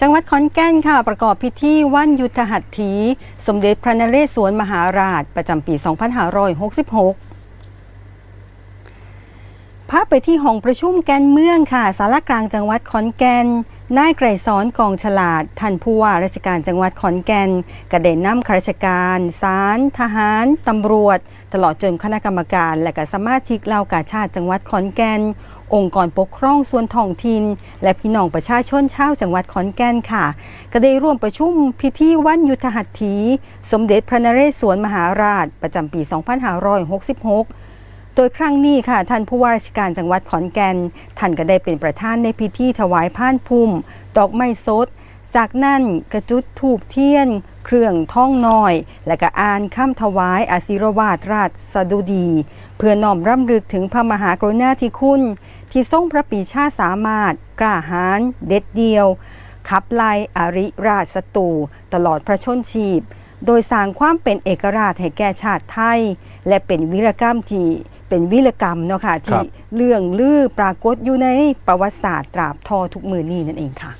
จังหวัดขอนแก่นค่ะ ประกอบพิธีวันยุทธหัตถี สมเด็จพระนเรศวรมหาราช ประจำปี 2566พาไปที่ห้องประชุมแกนเมืองค่ะ สารกลางจังหวัดขอนแก่น นายไกรสอนกองฉลาด ท่านผู้ว่าราชการจังหวัดขอนแก่นกระเด็นนำข้าราชการศาลทหาร ตำรวจ ตลอดจนคณะกรรมการ และก็สมาชิกเหล่ากาชาติจังหวัดขอนแก่น องค์กรปกครองส่วนท้องถิ่นและพี่น้องประชาชนชาวจังหวัดขอนแก่นค่ะ ก็ได้ร่วมประชุมพิธีวันยุทธหัตถี สมเด็จพระนเรศวรมหาราช ประจำปี 2566โดยครั้งนี้ค่ะ ท่านผู้ว่าราชการจังหวัดขอนแก่น ท่านก็ได้เป็นประธานในพิธีถวายผ่านพุ่ม ดอกไม้สด จากนั้นกระจุดถูกเทียน เครื่องท่องน้อย และก็อ่านคำถวายอาศิรวาทราชสดุดี เพื่อน้อมรำลึกถึงพระมหากรุณาธิคุณ ที่ทรงพระปรีชาสามารถ กล้าหาญเด็ดเดียว ขับไล่อริราชศัตรูตลอดพระชนชีพ โดยสร้างความเป็นเอกราชให้แก่ชาติไทย และเป็นวีรกรรมที่เป็นวีรกรรมเนาะค่ะครัที่บเรื่องลือปรากฏอยู่ในประวัติศาสตร์ตราบทอทุกมือนี้นั่นเองค่ะ